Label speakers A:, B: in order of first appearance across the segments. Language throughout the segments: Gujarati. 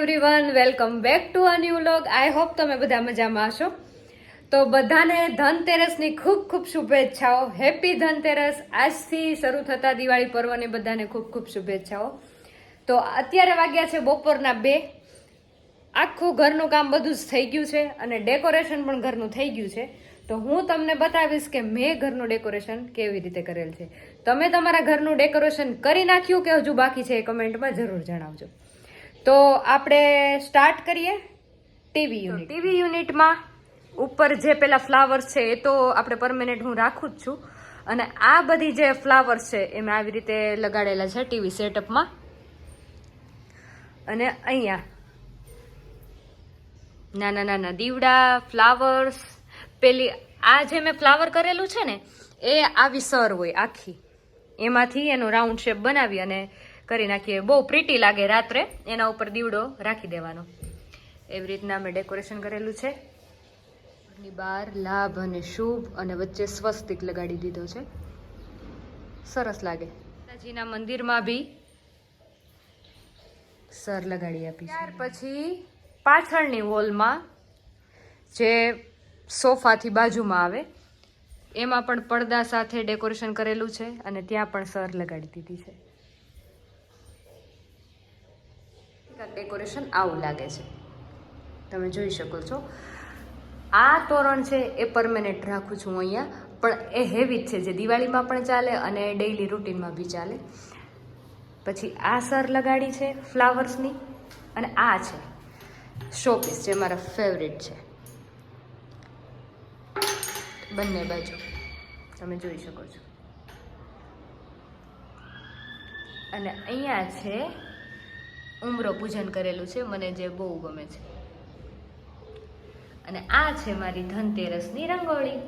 A: Everyone welcome back to a new vlog I hope તમે બધા મજામાં હશો. તો બધાને ધનતેરસની ખૂબ ખૂબ શુભેચ્છાઓ. હેપી ધનતેરસ. આજથી શરૂ થતા દિવાળી પર્વને બધાને ખૂબ ખૂબ શુભેચ્છાઓ. તો અત્યારે વાગ્યા છે બપોરના બે. આખું ઘરનું કામ બધું જ થઈ ગયું છે અને ડેકોરેશન પણ ઘરનું થઈ ગયું છે. તો હું તમને બતાવીશ કે મેં ઘરનું ડેકોરેશન કેવી રીતે કરેલ છે. તમે તમારા ઘરનું ડેકોરેશન કરી નાખ્યું કે હજુ બાકી છે એ કમેન્ટમાં જરૂર જણાવજો. તો આપણે સ્ટાર્ટ કરીએ ટીવી યુનિટ ટીવી યુનિટમાં ઉપર જે પેલા ફ્લાવર્સ છે એ તો આપણે પરમેનન્ટ હું રાખું જ છું. અને આ બધી જે ફ્લાવર્સ છે એ મેં આવી રીતે લગાડેલા છે ટીવી સેટઅપમાં અને અહીંયા નાના નાના દીવડા ફ્લાવર્સ પેલી આ જે મેં ફ્લાવર કરેલું છે ને એ આવી સર હોય આખી. એમાંથી એનો રાઉન્ડ શેપ બનાવી અને કરી નાખીએ. બહુ પ્રીટી લાગે રાત્રે. એના ઉપર દીવડો રાખી દેવાનો. એવી રીતના મેં ડેકોરેશન કરેલું છે. ની બહાર લાભ અને શુભ અને વચ્ચે સ્વસ્તિક લગાડી દીધો છે. સરસ લાગે. માતાજીના મંદિરમાં બી સર લગાડી આપી ત્યાર પછી પાછળની વોલમાં જે સોફાથી બાજુમાં આવે, એમાં પણ પડદા સાથે ડેકોરેશન કરેલું છે અને ત્યાં પણ સર લગાડી દીધી છે. ડેકોરેશન આવું લાગે છે. તમે જોઈ શકો છો. આ તોરણ છે એ પરમેનન્ટ રાખું છું અહીંયા, પણ એ હેવી જ છે. જે દિવાળીમાં પણ ચાલે અને ડેઈલી રૂટીનમાં બી ચાલે. પછી આ સર લગાડી છે ફ્લાવર્સની, અને આ છે. શોપીસ જે મારા ફેવરેટ છે. બંને બાજુ. તમે જોઈ શકો છો. અને અહીંયા છે ઉમરો પૂજન કરેલું છે, મને જે બહુ ગમે છે. અને આ છે મારી ધનતેરસની રંગોળી.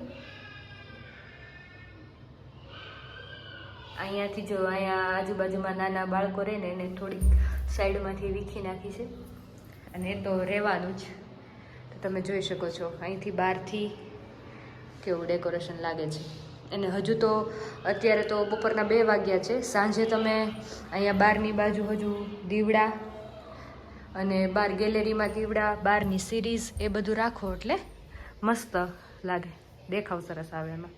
A: અહીંયાથી જો અહીંયા આજુબાજુમાં નાના બાળકો રહે ને એને થોડીક સાઈડમાંથી વીખી નાખી છે. અને એ તો રહેવાનું જ. તો તમે જોઈ શકો છો, અહીંથી બહારથી કેવું ડેકોરેશન લાગે છે. અને હજુ તો અત્યારે તો બપોરના બે વાગ્યા છે. સાંજે તમે અહીંયા બહારની બાજુ હજુ દીવડા અને બહાર ગેલેરીમાં દીવડા બહારની સિરીઝ એ બધું રાખો એટલે મસ્ત લાગે. દેખાવ સરસ આવે એમાં.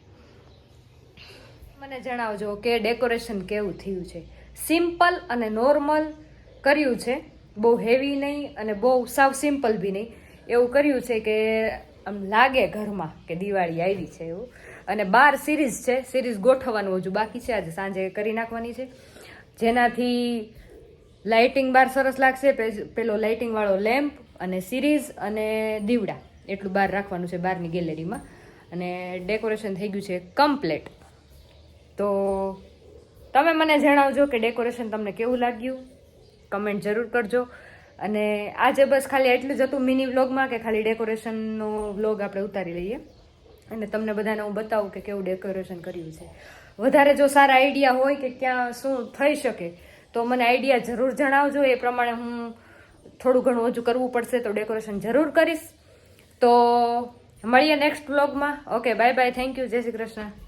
A: મને જણાવજો કે ડેકોરેશન કેવું થયું છે. સિમ્પલ અને નોર્મલ કર્યું છે. બહુ હેવી નહીં અને બહુ સાવ સિમ્પલ બી નહીં. એવું કર્યું છે કે આમ લાગે ઘરમાં કે દિવાળી આવી છે એવું. અને બાર સિરીઝ છે. સિરીઝ ગોઠવવાનું હજુ બાકી છે. આજે સાંજે કરી નાખવાની છે. જેનાથી લાઇટિંગ બાર સરસ લાગશે. પેલો લાઇટિંગ વાળો લેમ્પ અને સિરીઝ અને દીવડા. એટલું બહાર રાખવાનું છે બહારની ગેલેરીમાં. અને ડેકોરેશન થઈ ગયું છે કમ્પ્લેટ. તો તમે મને જણાવજો કે ડેકોરેશન તમને કેવું લાગ્યું? કમેન્ટ જરૂર કરજો. અને આજે બસ ખાલી એટલું જ હતું મિની વ્લોગમાં કે ખાલી ડેકોરેશનનો વ્લોગ આપણે ઉતારી લઈએ. અને તમને બધાને હું બતાવું કે કેવું ડેકોરેશન કર્યું છે. વધારે જો સારા આઈડિયા હોય કે ક્યાં શું થઈ શકે તો મને આઈડિયા જરૂર જણાવજો. એ પ્રમાણે હું થોડું ઘણું હજુ કરવું પડશે તો ડેકોરેશન જરૂર કરીશ. તો મળીએ નેક્સ્ટ બ્લોગમાં okay, bye bye. Thank you. જય શ્રી કૃષ્ણ.